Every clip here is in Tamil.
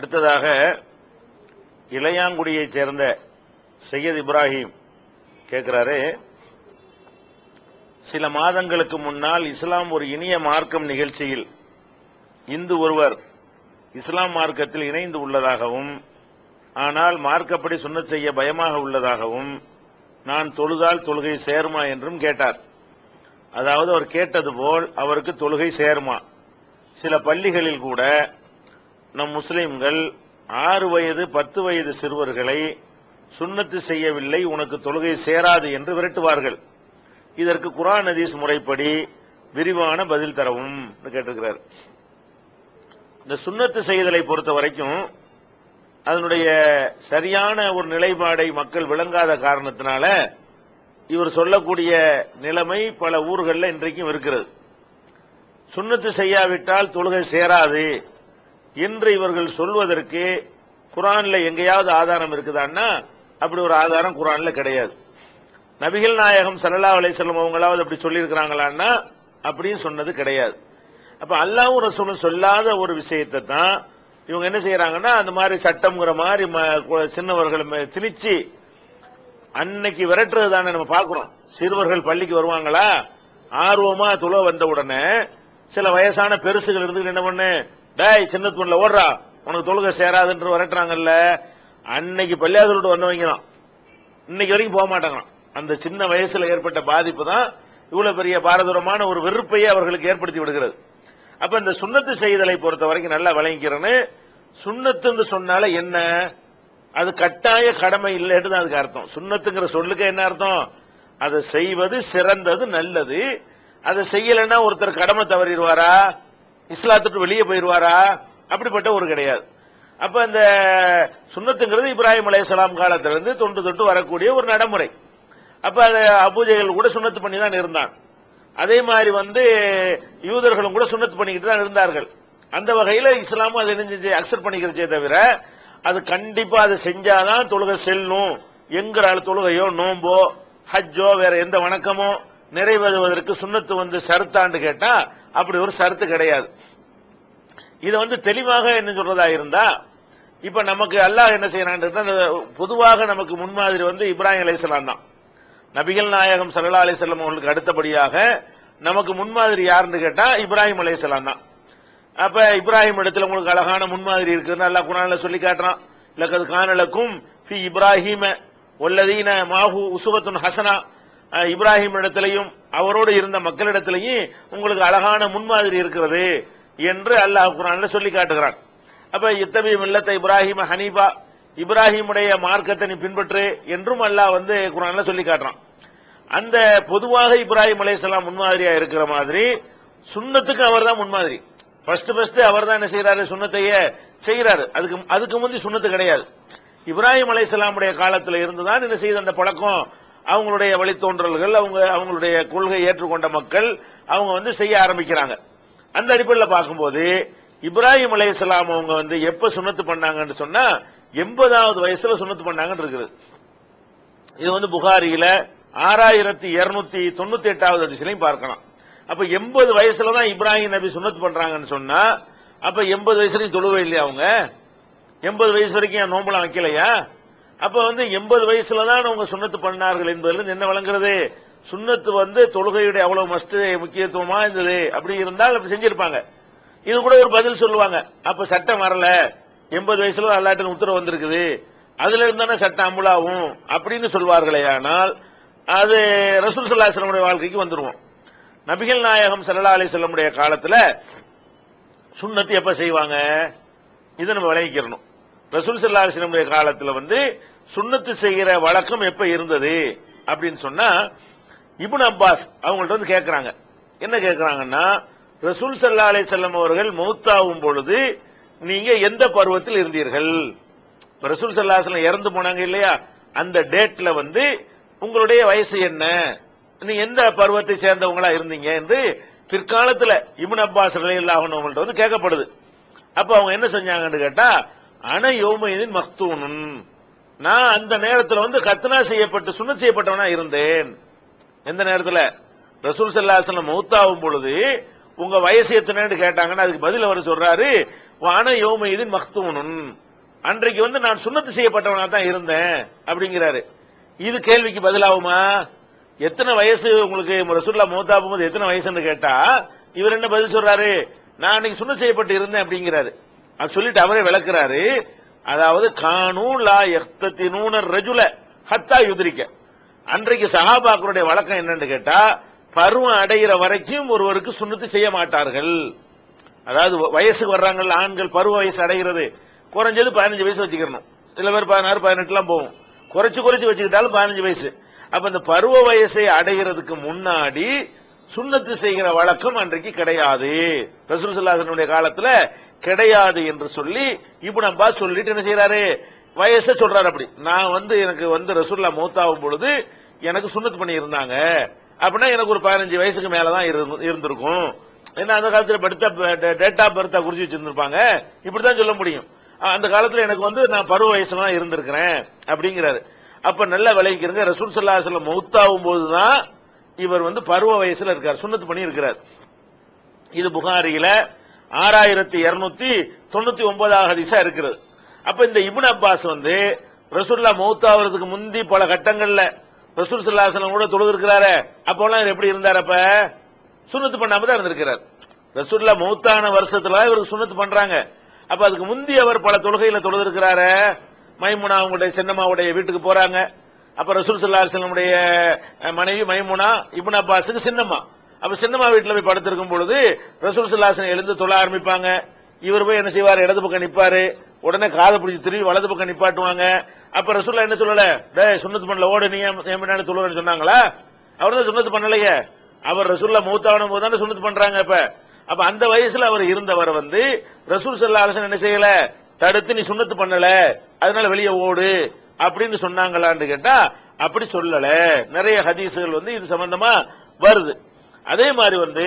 அடுத்ததாக இளையாங்குடியைச் சேர்ந்த சையத் இப்ராஹிம் கேட்கிறாரு சில மாதங்களுக்கு முன்னால் இஸ்லாம் ஒரு இனிய மார்க்கம் நிகழ்ச்சியில் இந்து ஒருவர் இஸ்லாம் மார்க்கத்தில் இணைந்து உள்ளதாகவும் ஆனால் மார்க்கப்படி சுன்னத் செய்ய பயமாக உள்ளதாகவும் நான் தொழுதால் தொழுகை சேருமா என்றும் கேட்டார். அதாவது அவர் கேட்டது போல் அவருக்கு தொழுகை சேருமா. சில பள்ளிகளில் கூட நம் முஸ்லிம்கள் ஆறு வயது பத்து வயது சிறுவர்களை சுன்னத்து செய்யவில்லை உனக்கு தொழுகை சேராது என்று விரட்டுவார்கள். இதற்கு குரான் ஹதீஸ் முறைப்படி விரிவான பதில் தரவும் கேட்டிருக்கிறார். இந்த சுன்னத்து செய்தலை பொறுத்த வரைக்கும் அதனுடைய சரியான ஒரு நிலைப்பாடை மக்கள் விளங்காத காரணத்தினால இவர் சொல்லக்கூடிய நிலைமை பல ஊர்களில் இன்றைக்கும் இருக்கிறது. சுன்னத்து செய்யாவிட்டால் தொழுகை சேராது. என்று இவர்கள் சொல்வதற்கு குரான்ல எங்கேயாவது ஆதாரம் இருக்குதான்னா அப்படி ஒரு ஆதாரம் குரான்ல கிடையாது. நபிகள் நாயகம் சல்லா அலைஹி அவங்களாவது அப்படி சொல்லியிருக்கிறாங்களான்னா அப்படியும் சொன்னது கிடையாது. அப்ப அல்லாவும் ரசூலும் சொல்லாத ஒரு விஷயத்தை தான் இவங்க என்ன செய்யறாங்கன்னா அந்த மாதிரி சட்டம்ங்கிற மாதிரி ம- சின்னவர்கள் மே- திணிச்சு அன்னைக்கு விரட்டுறது தானே நம்ம பாக்குறோம் சிறுவர்கள் பள்ளிக்கு வருவாங்களா? ஆர்வமா துள வந்த உடனே சில வயசான பெருசுகள் இருந்து என்ன பண்ணு? டேய் சின்ன தூண்ல ஓடுறா. உனக்கு தொழுகை சேராதுன்ற விரட்டுறாங்கல்ல. அன்னைக்கு பள்ளியாசலோடு வந்தவங்கலாம் இன்னைக்கு வரைக்கும் போக மாட்டாங்களாம். அந்த சின்ன வயசுல ஏற்பட்ட பாதிப்பு தான் இவ்வளவு பெரிய பாரதூரமான ஒரு வெறுப்பையே அவர்களுக்கு ஏற்படுத்தி விடுகிறது. அப்ப இந்த சுண்ணத்து செய்தலை பொறுத்த வரைக்கும் நல்லா விளங்கிக்கிறேன்னு சுண்ணத்துன்னு சொன்னால என்ன? அது கட்டாய கடமை இல்லைன்னு தான் அதுக்கு அர்த்தம். சுண்ணத்துங்கிற சொல்லுக்கு என்ன அர்த்தம்? அதை செய்வது சிறந்தது நல்லது. அதை செய்யலைன்னா ஒருத்தர் கடமை தவறிடுவாரா? இஸ்லாத்துட்டு வெளியே போயிடுவாரா அப்படிப்பட்ட ஒரு கிடையாது. அப்ப இந்த சுண்ணத்துங்கிறது இப்ராஹிம் அலையாம் காலத்திலிருந்து தொண்டு தொட்டு வரக்கூடிய ஒரு நடைமுறை. அப்ப அது அபூஜைகள் கூட சுண்ணத்து பண்ணி தான் இருந்தான். அதே மாதிரி வந்து யூதர்களும் கூட சுண்ணத்து பண்ணிக்கிட்டு தான் இருந்தார்கள். அந்த வகையில இஸ்லாமும் அதை என்ன அக்செப்ட் பண்ணிக்கிறச்சே தவிர அது கண்டிப்பா அதை செஞ்சாதான் தொழுகை செல்லும். எங்கிற தொழுகையோ நோம்போ ஹஜ்ஜோ வேற எந்த வணக்கமோ நிறைவேறுவதற்கு சுண்ணத்து வந்து சருத்தாண்டு கேட்டா அப்படி ஒரு சருத்து கிடையாது. இதை வந்து தெளிவாக என்ன சொல்றதா இருந்தா இப்ப நமக்கு அல்லாஹ் என்ன செய்யறான் பொதுவாக நமக்கு முன்மாதிரி வந்து இப்ராஹிம் அலிஸ்லாம் தான். நபிகள் நாயகம் சல்லா அலிஸ்லாம் அவர்களுக்கு அடுத்தபடியாக நமக்கு முன்மாதிரி யாருன்னு கேட்டா இப்ராஹிம் அலிஸ்லாம் தான். அப்ப இப்ராஹிம் இடத்துல உங்களுக்கு அழகான முன்மாதிரி இருக்குன்னு அல்லாஹ் குணால சொல்லி காட்டுறான். லக்கது கானலக்கும் ஃபி இப்ராஹிம ஒல்லதீன மாஹு உசுவத்துன் ஹசனா. இப்ராஹிம் இடத்திலையும் அவரோடு இருந்த மக்களிடத்திலையும் உங்களுக்கு அழகான முன்மாதிரி இருக்கிறது என்று அல்லாஹ் குரான்ல சொல்லி காட்டுகிறான். அப்ப இத்தபி மில்லத்தை இப்ராஹிம் ஹனீபா இப்ராஹிமுடைய மார்க்கத்தை நீ பின்பற்று என்றும் அல்லாஹ் வந்து குரான்ல சொல்லி காட்டுறான். அந்த பொதுவாக இப்ராஹிம் அலையாம் முன்மாதிரியா இருக்கிற மாதிரி சுண்ணத்துக்கு அவர் தான் முன்மாதிரி. ஃபர்ஸ்ட் ஃபர்ஸ்ட் அவர் தான் என்ன செய்யறாரு சுண்ணத்தையே செய்யறாரு அதுக்கு அதுக்கு முந்தி சுண்ணத்து கிடையாது. இப்ராஹிம் காலத்தில் காலத்துல இருந்துதான் என்ன செய்த அந்த பழக்கம்? அவங்களுடைய வழித்தோன்றல்கள் அவங்க அவங்களுடைய கொள்கை ஏற்றுக்கொண்ட மக்கள் அவங்க வந்து செய்ய ஆரம்பிக்கிறாங்க. அந்த அடிப்படையில் பார்க்கும்போது இப்ராஹிம் அலைஹிஸ்ஸலாம் அவங்க வந்து எப்ப சுண்ணத்து பண்ணாங்கன்னு சொன்னா எண்பதாவது வயசுல சுண்ணத்து பண்ணாங்கன்னு இருக்குது. இது வந்து புகாரியில ஆறாயிரத்தி இருநூத்தி தொண்ணூத்தி எட்டாவது அதிசலையும் பார்க்கலாம். அப்ப எண்பது வயசுல தான் இப்ராஹிம் நபி சுண்ணத்து பண்றாங்கன்னு சொன்னா அப்ப எண்பது வயசுலையும் தொழுவே இல்லையா அவங்க? எண்பது வயசு வரைக்கும் நோம்பலாம் வைக்கலையா? அப்ப வந்து எண்பது வயசுல தான் அவங்க சுண்ணத்து பண்ணார்கள் என்பதிலிருந்து என்ன வழங்குறது சுண்ணத்து வந்து தொழுகையுடைய அவ்வளவு மஸ்து முக்கியத்துவமா இருந்தது. அப்படி இருந்தால் அப்படி செஞ்சிருப்பாங்க. இது கூட ஒரு பதில் சொல்லுவாங்க. அப்ப சட்டம் வரல. எண்பது வயசுல அல்லாட்டின் உத்தரவு வந்திருக்குது. அதுல இருந்தானே சட்டம் அமுலாவும் அப்படின்னு சொல்வார்களே ஆனால் அது ரசூல் சல்லாஹனுடைய வாழ்க்கைக்கு வந்துருவோம். நபிகள் நாயகம் சல்லா அலி செல்லமுடைய காலத்துல சுண்ணத்து எப்ப செய்வாங்க? இதை நம்ம விளங்கிக்கிறணும். ரசூல் சல்லாசினுடைய அலிஸ்லமுடைய காலத்துல வந்து சுண்ணத்து செய்கிற வழக்கம் எப்ப இருந்தது அப்படின்னு சொன்னா இபுன் அப்பாஸ் அவங்கள்ட்ட வந்து கேட்கறாங்க என்ன கேட்கறாங்கன்னா ரசூல் சல்லா அலி செல்லம் அவர்கள் மௌத்தாவும் பொழுது நீங்க எந்த பருவத்தில் இருந்தீர்கள்? ரசூல் சல்லாஹ் இறந்து போனாங்க இல்லையா? அந்த டேட்ல வந்து உங்களுடைய வயசு என்ன? நீ எந்த பருவத்தை சேர்ந்தவங்களா இருந்தீங்க என்று பிற்காலத்துல இபுன் அப்பாஸ் ரலியல்லாஹு அவங்கள்ட்ட வந்து கேட்கப்படுது அப்ப அவங்க என்ன செஞ்சாங்கன்னு கேட்டா அன யோமையின் மக்தூனுன். நான் அந்த நேரத்தில் வந்து கத்னா செய்யப்பட்டு சுண்ண செய்யப்பட்டவனா இருந்தேன். எந்த நேரத்தில்? ரசூல் சல்லாஹ் மௌத்தாவும் பொழுது உங்க வயசு எத்தனைன்னு கேட்டாங்கன்னா அதுக்கு பதில் அவர் சொல்றாரு வான யோமயிதின் மக்தூனுன். அன்றைக்கு வந்து நான் சுண்ணத்து செய்யப்பட்டவனா தான் இருந்தேன் அப்படிங்கிறாரு. இது கேள்விக்கு பதிலாகுமா? எத்தனை வயசு உங்களுக்கு ரசூல்லா மௌத்தா போகும்போது எத்தனை வயசுன்னு கேட்டா இவர் என்ன பதில் சொல்றாரு? நான் அன்னைக்கு சுண்ண செய்யப்பட்டு இருந்தேன் அப்படிங்கிறாரு. அது சொல்லிட்டு அவரே விளக்குறாரு. அதாவது கானூ லா எஹ்தத்தினூன ரஜுல ஹத்தா யுதிரிக்க. அன்றைக்கு சஹாபாக்களுடைய வழக்கம் என்னன்னு கேட்டா பருவம் அடைகிற வரைக்கும் ஒருவருக்கு சுண்ணத்து செய்ய மாட்டார்கள். அதாவது வயசுக்கு வர்றாங்கல்ல ஆண்கள் பருவ வயசு அடைகிறது குறைஞ்சது பதினஞ்சு வயசு வச்சுக்கிறணும் சில பேர் பதினாறு பதினெட்டுலாம் போகும். குறைச்சு குறைச்சு வச்சுக்கிட்டாலும் பதினஞ்சு வயசு. அப்ப இந்த பருவ வயசை அடைகிறதுக்கு முன்னாடி சுண்ணத்து செய்கிற வழக்கம் அன்றைக்கு கிடையாது. ரசூல் சல்லாசனுடைய காலத்துல கிடையாது என்று சொல்லி இப்னு அப்பாஸ் சொல்லிட்டு என்ன செய்யறாரு வயச சொல்றாரு அப்படி. நான் வந்து எனக்கு வந்து ரசூல்லா மௌத்தாகும் பொழுது எனக்கு சுண்ணத்து பண்ணி இருந்தாங்க அப்படின்னா எனக்கு ஒரு பதினஞ்சு வயசுக்கு மேலதான் இருந்து- இருந்திருக்கும். ஏன்னா அந்த காலத்துல படுத்த டேட் ஆஃப் பர்த்தா குறிச்சு வச்சிருந்திருப்பாங்க. இப்படிதான் சொல்ல முடியும். அந்த காலத்துல எனக்கு வந்து நான் பருவ வயசுல தான் இருந்திருக்கிறேன் அப்படிங்கிறாரு. அப்ப நல்ல விளைவிக்கிறங்க ரசூல் சல்லா சொல்லம் மௌத்தாகும் போதுதான் இவர் வந்து பருவ வயசுல இருக்கார் சுண்ணத்து பண்ணி இருக்கிறார் இது புகாரியில ஆறாயிரத்தி இருநூத்தி தொண்ணூத்தி ஒன்பதாவது ஹதீஸா இருக்கிறது. அப்ப இந்த இபுன் அப்பாஸ் வந்து ரசூல்லா மௌத்தாவதுக்கு முந்தி பல கட்டங்கள்ல ரசூல் சல்லாசலம் கூட தொழுது இருக்கிறாரு அப்போலாம் இவர் எப்படி இருந்தார் அப்ப? சுண்ணத்து பண்ணாம தான் இருந்திருக்கிறார். ரசூல்லா மௌத்தான வருஷத்துல இவருக்கு சுண்ணத்து பண்றாங்க. அப்ப அதுக்கு முந்தி அவர் பல தொழுகையில தொழுது இருக்கிறாரு மைமுனா அவங்களுடைய சின்னம்மாவுடைய வீட்டுக்கு போறாங்க. அப்ப ரசூல் சல்லா அலுவலமுடைய மனைவி மைமுனா இப்னு அப்பாஸுக்கு சின்னம்மா. அப்ப சின்னம்மா வீட்டில் போய் படுத்திருக்கும் பொழுது ரசூல் சல்லாசன் எழுந்து தொழ ஆரம்பிப்பாங்க. இவர் போய் என்ன செய்வார்? இடது பக்கம் நிப்பாரு. உடனே காதை பிடிச்சி திரும்பி வலது பக்கம் நிப்பாட்டுவாங்க. அப்ப ரசூல்லா என்ன சொல்லல? டே சுண்ணத்து பண்ணல ஓடு நீ ஏன் என் சொன்னாங்களா? அவர் தான் சுண்ணத்து பண்ணலையே. அவர் ரசூல்லா மூத்தாவன போது தானே சுண்ணத்து பண்றாங்க இப்ப அப்ப அந்த வயசுல அவர் இருந்தவர் வந்து ரசூல் சல்லா என்ன செய்யல? தடுத்து நீ சுண்ணத்து பண்ணல. அதனால வெளியே ஓடு. அப்படின்னு சொன்னாங்களான்னு கேட்டா அப்படி சொல்லல. நிறைய ஹதீசுகள் வந்து இது சம்பந்தமா வருது. அதே மாதிரி வந்து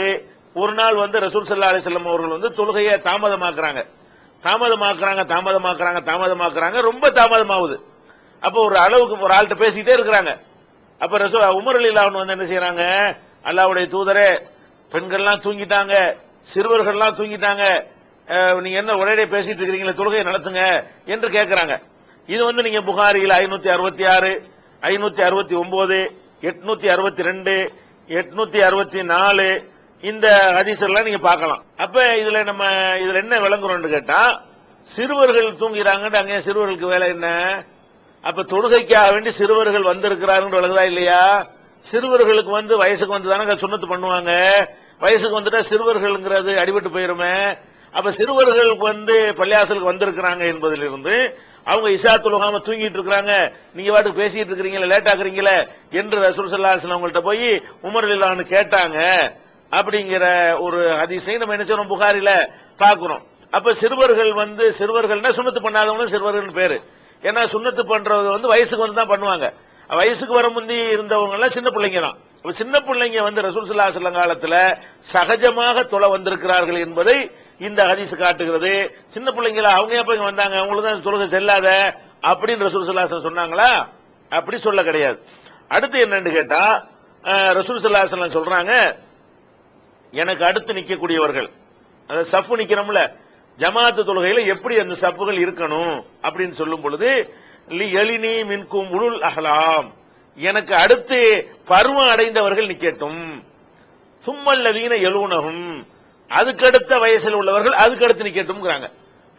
ஒரு நாள் வந்து ரசூல் சல்லா அலிசல்லம் அவர்கள் வந்து தொழுகையை தாமதமாக்குறாங்க. தாமதமாக்குறாங்க தாமதமாக்குறாங்க தாமதமாக்குறாங்க. ரொம்ப தாமதமாகுது. அப்போ ஒரு அளவுக்கு ஒரு ஆள்கிட்ட பேசிக்கிட்டே இருக்கிறாங்க. அப்ப ரசூல் உமர் அலி வந்து என்ன செய்யறாங்க அல்லாவுடைய தூதரே பெண்கள்லாம் தூங்கிட்டாங்க. சிறுவர்கள்லாம் தூங்கிட்டாங்க. நீங்க என்ன உடனே பேசிட்டு இருக்கிறீங்களே தொழுகையை நடத்துங்க என்று கேட்கிறாங்க இது வந்து நீங்க புகாரியில் ஐநூத்தி அறுபத்தி ஆறு ஐநூத்தி அறுபத்தி ஒன்பது எட்நூத்தி அறுபத்தி ரெண்டு எட்நூத்தி அறுபத்தி நாலு இந்த ஹதீஸ்லாம் நீங்க பார்க்கலாம். அப்ப இதுல நம்ம இதுல என்ன விளங்குறோம்னு கேட்டா சிறுவர்கள் தூங்கிறாங்கன்னு அங்கே சிறுவர்களுக்கு வேலை என்ன? அப்ப தொழுகைக்காக வேண்டி சிறுவர்கள் வந்திருக்கிறார்கள் விளங்குதா இல்லையா? சிறுவர்களுக்கு வந்து வயசுக்கு வந்து தானே சுண்ணத்து பண்ணுவாங்க. வயசுக்கு வந்துட்டா சிறுவர்கள்ங்கிறது அடிபட்டு போயிருமே. அப்ப சிறுவர்களுக்கு வந்து பள்ளியாசலுக்கு வந்திருக்கிறாங்க என்பதிலிருந்து அவங்க இஷா தொழுகாம தூங்கிட்டு இருக்கிறாங்க. நீங்க பாட்டுக்கு பேசிட்டு இருக்கிறீங்களே லேட் ஆகுறீங்களே என்று ரசூல் சல்லா அவங்கள்ட்ட போய் உமர் இல்லான்னு கேட்டாங்க. அப்படிங்கிற ஒரு அதிசயம் நம்ம என்ன செய்றோம் புகாரில பாக்குறோம் அப்ப சிறுவர்கள் வந்து சிறுவர்கள்னா சுண்ணத்து பண்ணாதவங்களும் சிறுவர்கள் பேரு. ஏன்னா சுண்ணத்து பண்றது வந்து வயசுக்கு வந்து தான் பண்ணுவாங்க. வயசுக்கு வர முந்தி இருந்தவங்க எல்லாம் சின்ன பிள்ளைங்க தான். சின்ன பிள்ளைங்க வந்து ரசூல் சுல்லா காலத்துல சகஜமாக தொலை வந்திருக்கிறார்கள் என்பதை இந்த ஹதீஸ் காட்டுகிறது. சின்ன பிள்ளைங்களா அவங்க எப்ப வந்தாங்க? அவங்களுக்கு தான் தொழுகை செல்லாத அப்படின்னு ரசூல் சல்லாசன் சொன்னாங்களா? அப்படி சொல்ல கிடையாது. அடுத்து என்னன்னு கேட்டா ரசூல் சல்லாசன் சொல்றாங்க எனக்கு அடுத்து நிக்கக்கூடியவர்கள் அதாவது சஃபு நிக்கிறோம்ல ஜமாத்து தொழுகையில எப்படி அந்த சஃப்புகள் இருக்கணும் அப்படின்னு சொல்லும் பொழுது எளினி மின்கும் உளுல் அகலாம் எனக்கு அடுத்து பருவம் அடைந்தவர்கள் நிக்கட்டும். சும்மல்லதீன எழுவுனகும் அதுக்கடுத்த வயசில் உள்ளவர்கள் அதுக்கடுத்து நிக்கட்டும்ங்கிறாங்க.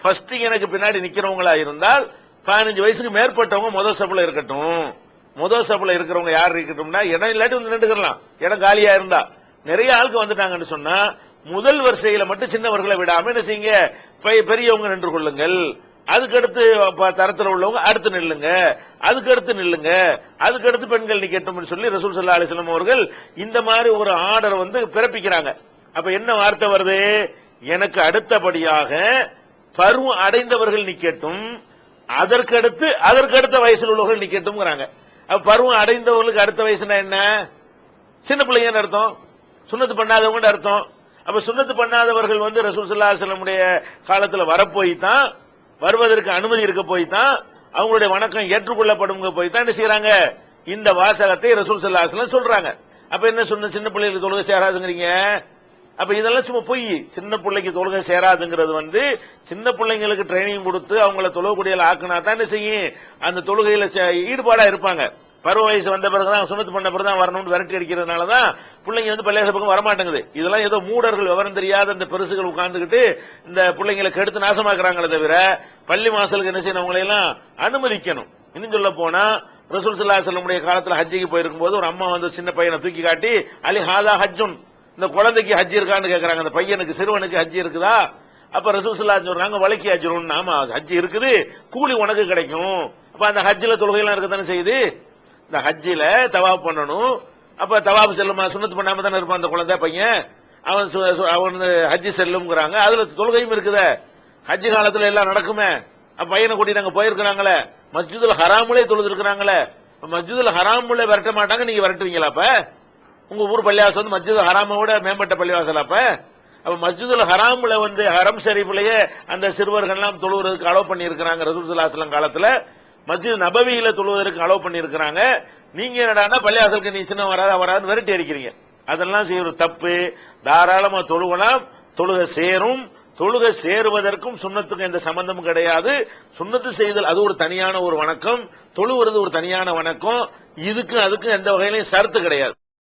ஃபர்ஸ்ட் எனக்கு பின்னாடி நிக்கிறவங்களா இருந்தால் பதினஞ்சு வயசுக்கு மேற்பட்டவங்க முதல் சபில் இருக்கட்டும். முதல் சப்பில் இருக்கிறவங்க யார் இருக்கட்டும்னா இடம் இல்லாட்டி வந்து நின்றுக்கலாம் இடம் காலியா இருந்தா. நிறைய ஆளுக்கு வந்துட்டாங்கன்னு சொன்னா முதல் வரிசையில மட்டும் சின்னவர்களை விடாம என்ன செய்யுங்க? பெரியவங்க நின்று கொள்ளுங்கள். அதுக்கடுத்து ப- உள்ளவங்க அடுத்து நில்லுங்க. அதுக்கடுத்து நில்லுங்க. அதுக்கடுத்து பெண்கள் நிக்கட்டும்னு சொல்லி ரசூல் சல்லா அலிஸ்லாம் அவர்கள் இந்த மாதிரி ஒரு ஆர்டர் வந்து பிறப்பிக்கிறாங்க. அப்ப என்ன வார்த்தை வருது? எனக்கு அடுத்தபடியாக பருவம் அடைந்தவர்கள் நிக்கட்டும் அதற்கடுத்து அதற்கடுத்த வயசில் உள்ளவர்கள் நிக்கட்டும்ங்கிறாங்க. அப்ப பருவம் அடைந்தவர்களுக்கு அடுத்த வயசுனா என்ன? சின்ன பிள்ளைங்கன்னு அர்த்தம்? சுண்ணத்து பண்ணாதவங்க அர்த்தம். அப்ப சுண்ணத்து பண்ணாதவர்கள் வந்து ரசூல் காலத்தில் வரப்போய் தான் வருவதற்கு அனுமதி இருக்க போய் தான் அவங்களுடைய வணக்கம் ஏற்றுக்கொள்ளப்படும் போய் தான் என்ன செய்யறாங்க இந்த வாசகத்தை ரசூல் ஸல்லல்லாஹு சொல்றாங்க. அப்ப என்ன சொன்ன சின்ன பிள்ளைகளுக்கு தொழுகை சேராதுங்கிறீங்க அப்ப இதெல்லாம் சும்மா பொய் சின்ன பிள்ளைக்கு தொழுகை சேராதுங்கிறது வந்து சின்ன பிள்ளைங்களுக்கு ட்ரைனிங் கொடுத்து அவங்கள தொழுகக்கூடிய ஆக்குனா தான் என்ன செய்யும்? அந்த தொழுகையில சே- ஈடுபாடா இருப்பாங்க. பருவ வயசு வந்த பிறகுதான் சுனத்து பண்ண பிறகு தான் வரணும்னு விரட்டி அடிக்கிறதுனால தான் பிள்ளைங்க வந்து பள்ளியாச பக்கம் வரமாட்டேங்குது. இதெல்லாம் ஏதோ மூடர்கள் விவரம் தெரியாத இந்த பெருசுகள் உட்கார்ந்துக்கிட்டு இந்த பிள்ளைங்களை கெடுத்து நாசமாக்குறாங்களே தவிர பள்ளி மாசலுக்கு என்ன செய்யணும் எல்லாம் அனுமதிக்கணும். இன்னும் சொல்ல போனா ரசூல் சுல்லா செல்லமுடைய காலத்துல ஹஜ்ஜிக்கு போயிருக்கும் போது ஒரு அம்மா வந்து சின்ன பையனை தூக்கி காட்டி அலி ஹாதா ஹஜ்ஜுன் இந்த குழந்தைக்கு ஹஜ் இருக்கான்னு கேட்கறாங்க அந்த பையனுக்கு சிறுவனுக்கு ஹஜ் இருக்குதா? அப்ப ரசூல் சொல்றாங்க வழக்கி ஹஜ்ஜுன் ஆமா ஹஜ் இருக்குது. கூலி உனக்கு கிடைக்கும். அப்ப அந்த ஹஜ்ஜில் தொழுகையெல்லாம் இருக்கத்தானே செய்யுது? இந்த ஹஜ்ஜில் தவாப் பண்ணணும். அப்ப தவாப் செல்லுமா சுண்ணத்து பண்ணாம தானே இருப்பான் அந்த குழந்தை பையன்? அவன் சு- அவன் ஹஜ்ஜி செல்லுங்கிறாங்க அதுல தொழுகையும் இருக்குத. ஹஜ்ஜி காலத்துல எல்லாம் நடக்குமே. பையனை கூட்டி நாங்க போயிருக்கிறாங்களே. மஸ்ஜிதுல் ஹராமுலே தொழுது இருக்கிறாங்களே மஸ்ஜிதுல் ஹராமுலே விரட்ட மாட்டாங்க நீங்க விரட்டுவீங்களா அப்ப? உங்க ஊர் பள்ளிவாசல் வந்து மஸ்ஜித் ஹராமோட விட மேம்பட்ட பள்ளிவாசல் அப்ப? அப்ப மஸ்ஜிதுல் ஹராம்ல வந்து ஹரம் ஷெரீஃப்லயே அந்த சிறுவர்கள்லாம் தொழுவதற்கு அலோவ் பண்ணி இருக்கிறாங்க ரசூலுல்லாஹி காலத்துல. மஸ்ஜித் நபவியில தொழுவதற்கு அலோவ் பண்ணி இருக்கிறாங்க நீங்க என்னடா பள்ளிவாசலுக்கு நீ சின்ன வராத வராதுன்னு விரட்டி அடிக்கிறீங்க. அதெல்லாம் செய்யற தப்பு. தாராளமா தொழுகலாம். தொழுக சேரும். தொழுக சேருவதற்கும் சுண்ணத்துக்கும் எந்த சம்பந்தமும் கிடையாது. சுண்ணத்து செய்தல் அது ஒரு தனியான ஒரு வணக்கம். தொழுவுறது ஒரு தனியான வணக்கம். இதுக்கும் அதுக்கும் எந்த வகையிலையும் சரத்து கிடையாது.